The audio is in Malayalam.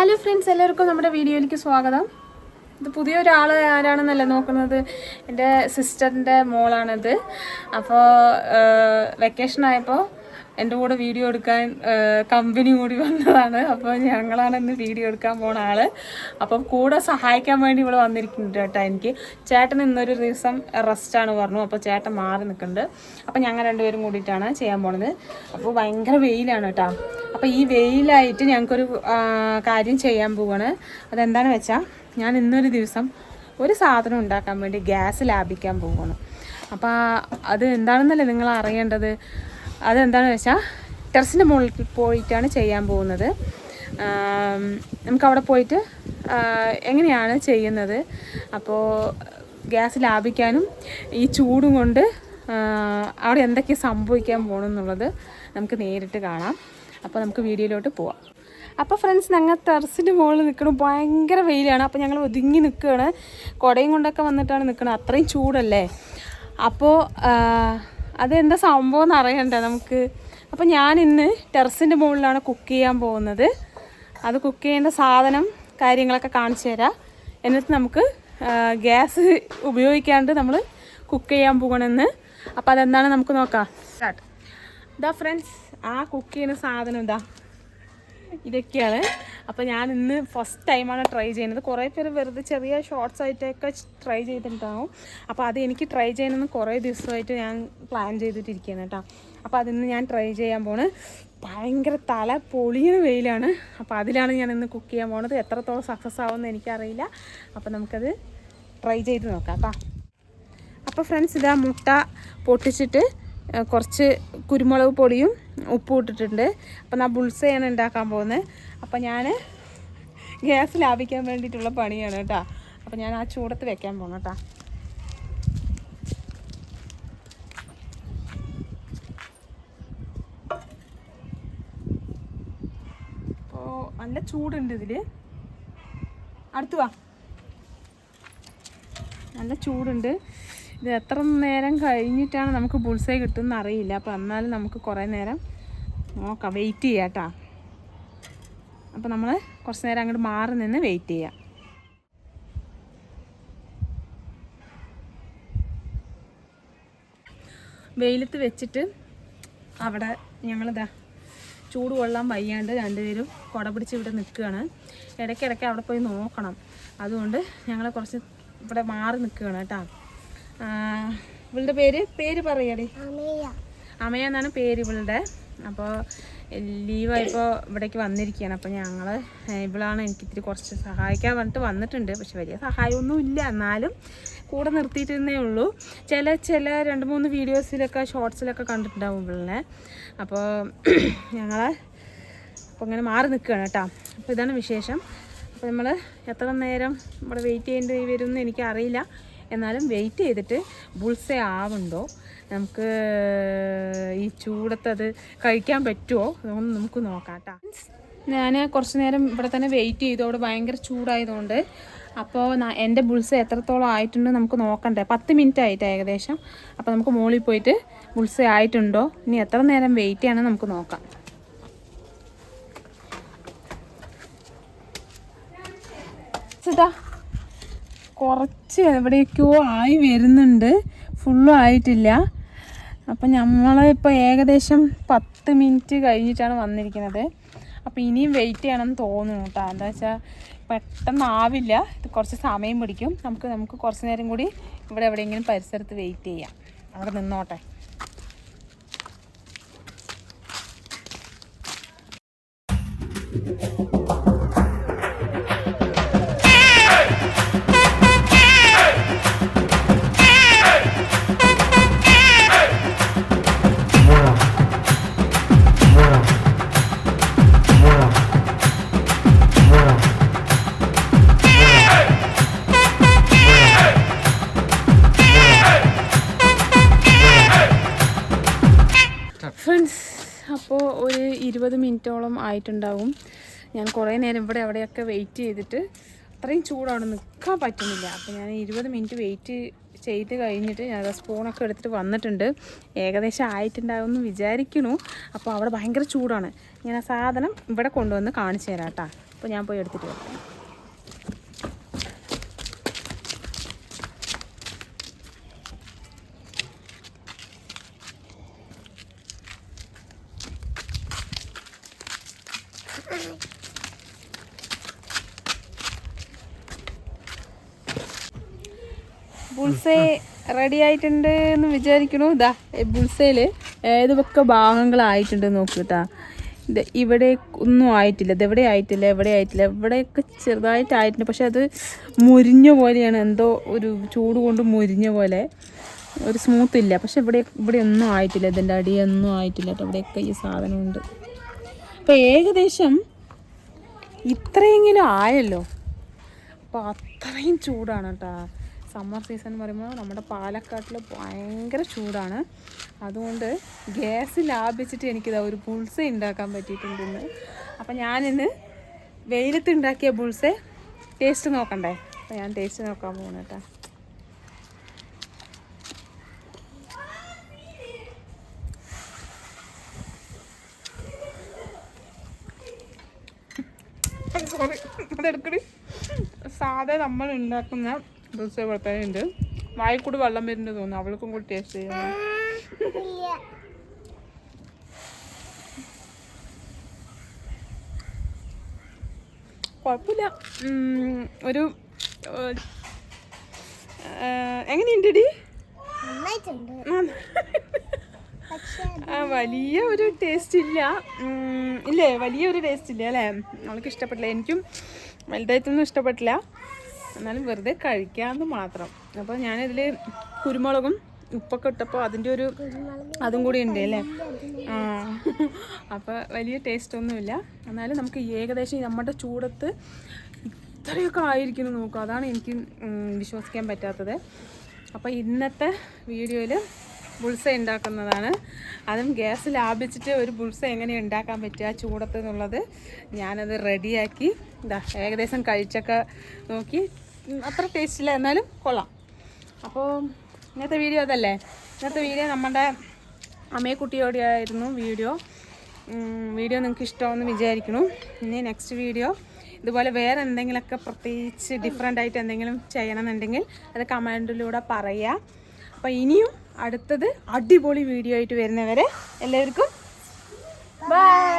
ഹലോ ഫ്രണ്ട്സ് എല്ലാവർക്കും നമ്മുടെ വീഡിയോയിലേക്ക് സ്വാഗതം. ഇത് പുതിയൊരാൾ ആരാണെന്നല്ല നോക്കുന്നത്? എന്റെ സിസ്റ്ററിന്റെ മോളാണിത്. അപ്പോൾ വെക്കേഷൻ ആയപ്പോൾ എന്റെ കൂടെ വീഡിയോ എടുക്കാൻ കമ്പനി കൂടി വന്നതാണ്. അപ്പോൾ ഞങ്ങളാണ് ഇന്ന് വീഡിയോ എടുക്കാൻ പോണ ആൾ. അപ്പം കൂടെ സഹായിക്കാൻ വേണ്ടി ഇവിടെ വന്നിരിക്കുന്നുണ്ട് കേട്ടോ എനിക്ക്. ചേട്ടൻ ഇന്നൊരു ദിവസം റെസ്റ്റാണ് പറഞ്ഞു. അപ്പോൾ ചേട്ടൻ മാറി നിൽക്കുന്നുണ്ട്. അപ്പോൾ ഞങ്ങൾ രണ്ടുപേരും കൂടിയിട്ടാണ് ചെയ്യാൻ പോണത്. അപ്പോൾ ഭയങ്കര വെയിലാണ് കേട്ടോ. അപ്പോൾ ഈ വെയിലായിട്ട് ഞങ്ങൾക്കൊരു കാര്യം ചെയ്യാൻ പോവാണ്. അതെന്താണെന്ന് വെച്ചാൽ ഞാൻ ഇന്നൊരു ദിവസം ഒരു സാധനം ഉണ്ടാക്കാൻ വേണ്ടി ഗ്യാസ് ലാഭിക്കാൻ പോവുകയാണ് അപ്പോൾ അത് എന്താണെന്നല്ലേ നിങ്ങൾ അറിയേണ്ടത്? അതെന്താണെന്ന് വെച്ചാൽ ടെറസിന്റെ മുകളിൽ പോയിട്ടാണ് ചെയ്യാൻ പോകുന്നത്. നമുക്ക് നമുക്കവിടെ പോയിട്ട് എങ്ങനെയാണ് ചെയ്യുന്നത്? അപ്പോൾ ഗ്യാസ് ലാഭിക്കാനും ഈ ചൂടും കൊണ്ട് അവിടെ എന്തൊക്കെ സംഭവിക്കാൻ പോകണമെന്നുള്ളത് നമുക്ക് നേരിട്ട് കാണാം. അപ്പോൾ നമുക്ക് വീഡിയോയിലോട്ട് പോവാം. അപ്പോൾ ഫ്രണ്ട്സ് ഞങ്ങൾ ടെറസിന്റെ മുകളിൽ നിൽക്കണം ഭയങ്കര വെയിലാണ്. അപ്പോൾ ഞങ്ങൾ ഒതുങ്ങി നിൽക്കുകയാണ് കുടയും കൊണ്ടൊക്കെ വന്നിട്ടാണ് നിൽക്കുന്നത് അത്രയും ചൂടല്ലേ? അപ്പോൾ അതെന്താ സംഭവം എന്ന് അറിയണ്ടേ നമുക്ക്. അപ്പോൾ ഞാൻ ഇന്ന് ടെറസിന്റെ മുകളിലാണ് കുക്ക് ചെയ്യാൻ പോകുന്നത്. അത് കുക്ക് ചെയ്യേണ്ട സാധനം കാര്യങ്ങളൊക്കെ കാണിച്ചു തരാം. എന്നിട്ട് നമുക്ക് ഗ്യാസ് ഉപയോഗിക്കാണ്ട് നമ്മൾ കുക്ക് ചെയ്യാൻ പോകണമെന്ന് അപ്പോൾ അതെന്താണ് നമുക്ക് നോക്കാം. സ്റ്റാർട്ട് ഇതാ ഫ്രണ്ട്സ് ആ കുക്ക് ചെയ്യുന്ന സാധനം ഇതാ ഇതൊക്കെയാണ്. അപ്പോൾ ഞാൻ ഇന്ന് ഫസ്റ്റ് ടൈമാണ് ട്രൈ ചെയ്യുന്നത്. കുറേ പേര് വെറുതെ ചെറിയ ഷോർട്സ് ആയിട്ടൊക്കെ ട്രൈ ചെയ്തിട്ടുണ്ടാവും. അപ്പോൾ അത് എനിക്ക് ട്രൈ ചെയ്യണമെന്ന് കുറേ ദിവസമായിട്ട് ഞാൻ പ്ലാൻ ചെയ്തിട്ടിരിക്കുകയാണ് കേട്ടോ. അപ്പോൾ അതിന്ന് ഞാൻ ട്രൈ ചെയ്യാൻ പോണ്. ഭയങ്കര തല പൊളിയുന്ന വെയിലാണ്. അപ്പോൾ അതിലാണ് ഞാൻ ഇന്ന് കുക്ക് ചെയ്യാൻ പോണത്. എത്രത്തോളം സക്സസ് ആവുമെന്ന് എനിക്കറിയില്ല. അപ്പോൾ നമുക്കത് ട്രൈ ചെയ്ത് നോക്കാം കേട്ടോ. അപ്പോൾ ഫ്രണ്ട്സ് ഇതാ മുട്ട പൊട്ടിച്ചിട്ട് കുറച്ച് കുരുമുളക് പൊടിയും ഉപ്പും ഇട്ടിട്ടുണ്ട്. അപ്പം ഞാൻ ബുൾസയാണ് ഉണ്ടാക്കാൻ പോകുന്നത്. അപ്പം ഞാൻ ഗ്യാസ് ലാഭിക്കാൻ വേണ്ടിയിട്ടുള്ള പണിയാണ് കേട്ടോ. അപ്പം ഞാൻ ആ ചൂടത്ത് വെക്കാൻ പോകണം കേട്ടോ. അപ്പോൾ നല്ല ചൂടുണ്ട് ഇതിൽ അടുത്ത് വാ. നല്ല ചൂടുണ്ട്. ഇത് എത്ര നേരം കഴിഞ്ഞിട്ടാണ് നമുക്ക് ബുൾസൈ കിട്ടുമെന്ന് അറിയില്ല. അപ്പോൾ എന്നാലും നമുക്ക് കുറേ നേരം നോക്കാം. വെയിറ്റ് ചെയ്യാം കേട്ടോ. അപ്പോൾ നമ്മൾ കുറച്ച് നേരം അങ്ങോട്ട് മാറി നിന്ന് വെയിറ്റ് ചെയ്യാം. വെയിലത്ത് വെച്ചിട്ട് അവിടെ ഞങ്ങളിതാ ചൂട് കൊള്ളാൻ വയ്യാണ്ട് രണ്ടുപേരും കുട പിടിച്ച് ഇവിടെ നിൽക്കുകയാണ്. ഇടയ്ക്കിടയ്ക്ക് അവിടെ പോയി നോക്കണം. അതുകൊണ്ട് ഞങ്ങൾ കുറച്ച് ഇവിടെ മാറി നിൽക്കുകയാണ് കേട്ടോ. ഇവളുടെ പേര്? പേര് പറയടി. അമയ. എന്നാണ് പേര് ഇവളുടെ. അപ്പോൾ ലീവായപ്പോൾ ഇവിടേക്ക് വന്നിരിക്കുകയാണ്. അപ്പോൾ ഞങ്ങൾ ഇവളാണ് എനിക്ക് ഇത്തിരി കുറച്ച് സഹായിക്കാൻ പറഞ്ഞിട്ട് വന്നിട്ടുണ്ട്. പക്ഷെ വലിയ സഹായമൊന്നും ഇല്ല എന്നാലും കൂടെ നിർത്തിയിട്ടേ ഉള്ളൂ. ചില ചില രണ്ട് മൂന്ന് വീഡിയോസിലൊക്കെ ഷോർട്സിലൊക്കെ കണ്ടിട്ടുണ്ടാവും ഇവളിനെ. അപ്പോൾ ഞങ്ങൾ അപ്പോൾ ഇങ്ങനെ മാറി നിൽക്കുകയാണ് കേട്ടോ. അപ്പോൾ ഇതാണ് വിശേഷം. അപ്പോൾ നമ്മൾ എത്ര നേരം ഇവിടെ വെയിറ്റ് ചെയ്യേണ്ടി വരുമെന്ന് എനിക്കറിയില്ല. എന്നാലും വെയിറ്റ് ചെയ്തിട്ട് ബുൾസ ആവുണ്ടോ? നമുക്ക് ഈ ചൂടത്തത് കഴിക്കാൻ പറ്റുമോ ഒന്ന് നമുക്ക് നോക്കാം കേട്ടോ. ഞാൻ കുറച്ച് നേരം ഇവിടെ തന്നെ വെയിറ്റ് ചെയ്തു. അവിടെ ഭയങ്കര ചൂടായതുകൊണ്ട്. അപ്പോൾ എന്റെ ബുൾസ എത്രത്തോളം ആയിട്ടുണ്ട് നമുക്ക് നോക്കണ്ടേ. പത്ത് മിനിറ്റ് ആയിട്ട് ഏകദേശം. അപ്പോൾ നമുക്ക് മുകളിൽ പോയിട്ട് ബുൾസ ആയിട്ടുണ്ടോ? ഇനി എത്ര നേരം വെയിറ്റ് ചെയ്യണം നമുക്ക് നോക്കാം. ഇതാ കുറച്ച് എവിടേക്കോ ആയി വരുന്നുണ്ട്. ഫുള്ളും ആയിട്ടില്ല. അപ്പം നമ്മൾ ഇപ്പോൾ ഏകദേശം പത്ത് മിനിറ്റ് കഴിഞ്ഞിട്ടാണ് വന്നിരിക്കുന്നത്. അപ്പോൾ ഇനിയും വെയിറ്റ് ചെയ്യണമെന്ന് തോന്നുന്നു കേട്ടോ. എന്താ വെച്ചാൽ പെട്ടെന്ന് ആവില്ല. ഇത് കുറച്ച് സമയം പിടിക്കും. നമുക്ക് നമുക്ക് കുറച്ച് നേരം കൂടി ഇവിടെ എവിടെയെങ്കിലും പരിസരത്ത് വെയിറ്റ് ചെയ്യാം. അവിടെ നിന്നോട്ടെ. ഫ്രണ്ട്സ് അപ്പോൾ ഒരു ഇരുപത് മിനിറ്റോളം ആയിട്ടുണ്ടാവും. ഞാൻ കുറേ നേരം ഇവിടെ അവിടെയൊക്കെ വെയിറ്റ് ചെയ്തിട്ട് അത്രയും ചൂടാണ് നിൽക്കാൻ പറ്റുന്നില്ല. അപ്പോൾ ഞാൻ ഇരുപത് മിനിറ്റ് വെയിറ്റ് ചെയ്ത് കഴിഞ്ഞിട്ട് ഞാൻ സ്പൂണൊക്കെ എടുത്തിട്ട് വന്നിട്ടുണ്ട്. ഏകദേശം ആയിട്ടുണ്ടാവുമെന്ന് വിചാരിക്കണു അപ്പോൾ അവിടെ ഭയങ്കര ചൂടാണ്. ഞാൻ ആ സാധനം ഇവിടെ കൊണ്ടുവന്ന് കാണിച്ചു തരാം കേട്ടോ. അപ്പോൾ ഞാൻ പോയി എടുത്തിട്ട് വരാം. ബുൾസേ റെഡി ആയിട്ടുണ്ട് എന്ന് വിചാരിക്കണു ഇതാ ബുൾസയിൽ ഏതൊക്കെ ഭാഗങ്ങളായിട്ടുണ്ട് നോക്കിട്ടാ. ഇത് ഇവിടെ ഒന്നും ആയിട്ടില്ല. ഇത് എവിടെ ആയിട്ടില്ല? എവിടെ ആയിട്ടില്ല? എവിടെയൊക്കെ ചെറുതായിട്ടായിട്ടുണ്ട്. പക്ഷെ അത് മുരിഞ്ഞ പോലെയാണ്. എന്തോ ഒരു ചൂട് കൊണ്ട് മുരിഞ്ഞ പോലെ. ഒരു സ്മൂത്ത് ഇല്ല. പക്ഷെ ഇവിടെ ഇവിടെ ഒന്നും ആയിട്ടില്ല. ഇതിന്റെ അടിയൊന്നും ആയിട്ടില്ല കേട്ടോ. ഇവിടെയൊക്കെ ഈ സാധനമുണ്ട്. അപ്പോൾ ഏകദേശം ഇത്രയെങ്കിലും ആയല്ലോ. അപ്പോൾ അത്രയും ചൂടാണ് കേട്ടോ. സമ്മർ സീസൺ എന്ന് പറയുമ്പോൾ നമ്മുടെ പാലക്കാട്ടിൽ ഭയങ്കര ചൂടാണ്. അതുകൊണ്ട് ഗ്യാസ് ലാഭിച്ചിട്ട് എനിക്കിത് ഒരു പുൾസ ഉണ്ടാക്കാൻ പറ്റിയിട്ടുണ്ടെന്ന് അപ്പം ഞാനിന്ന് വെയിലത്ത് ഉണ്ടാക്കിയ പുൾസ ടേസ്റ്റ് നോക്കണ്ടേ? അപ്പം ഞാൻ ടേസ്റ്റ് നോക്കാൻ പോകുന്നു കേട്ടോ. സാധാ നമ്മൾ ഉണ്ടാക്കുന്ന ദോശ വർത്താനുണ്ട് ഉണ്ട് വായിൽ കൂടി വെള്ളം വരുന്നുണ്ട് തോന്നുന്നു. അവൾക്കും കൂടി ടേസ്റ്റ് ചെയ്യണം കുഴപ്പമില്ല. ഒരു എങ്ങനെയുണ്ടടി? വലിയ ഒരു ടേസ്റ്റ് ഇല്ല. ഇല്ലേ? വലിയ ഒരു ടേസ്റ്റ് ഇല്ല അല്ലേ? അവൾക്ക് ഇഷ്ടപ്പെട്ടില്ല. എനിക്കും വലുതായിട്ടൊന്നും ഇഷ്ടപ്പെട്ടില്ല. എന്നാലും വെറുതെ കഴിക്കാമെന്ന് മാത്രം. അപ്പോൾ ഞാനിതിൽ കുരുമുളകും ഉപ്പൊക്കെ ഇട്ടപ്പോൾ അതിന്റെ ഒരു അതും കൂടി ഉണ്ട് അല്ലേ? ആ. അപ്പോൾ വലിയ ടേസ്റ്റ് ഒന്നുമില്ല എന്നാലും നമുക്ക് ഏകദേശം നമ്മുടെ ചൂടത്ത് ഇത്രയൊക്കെ ആയിരിക്കുന്നു നോക്കുക അതാണ് എനിക്ക് വിശ്വസിക്കാൻ പറ്റാത്തത്. അപ്പോൾ ഇന്നത്തെ വീഡിയോയിൽ ബുൾസ ഉണ്ടാക്കുന്നതാണ്. അതും ഗ്യാസ് ലാഭിച്ചിട്ട് ഒരു ബുൾസ എങ്ങനെ ഉണ്ടാക്കാൻ പറ്റുക ചൂടത്ത് എന്നുള്ളത് ഞാനത് റെഡിയാക്കി ഇതാ ഏകദേശം കഴിച്ചൊക്കെ നോക്കി. അത്ര അത്ര ടേസ്റ്റില്ല എന്നാലും കൊള്ളാം. അപ്പോൾ ഇന്നത്തെ വീഡിയോ അതല്ലേ? ഇന്നത്തെ വീഡിയോ നമ്മുടെ അമ്മയെക്കുട്ടിയോടെയായിരുന്നു വീഡിയോ വീഡിയോ നിങ്ങൾക്ക് ഇഷ്ടമാണെന്ന് വിചാരിക്കുന്നു. ഇനി നെക്സ്റ്റ് വീഡിയോ ഇതുപോലെ വേറെ എന്തെങ്കിലുമൊക്കെ പ്രത്യേകിച്ച് ഡിഫറെന്റ് ആയിട്ട് എന്തെങ്കിലും ചെയ്യണമെന്നുണ്ടെങ്കിൽ അത് കമന്റിലൂടെ പറയുക അപ്പോൾ ഇനിയും അടുത്തത് അടിപൊളി വീഡിയോ ആയിട്ട് വരുന്നവരെ എല്ലാവർക്കും ബൈ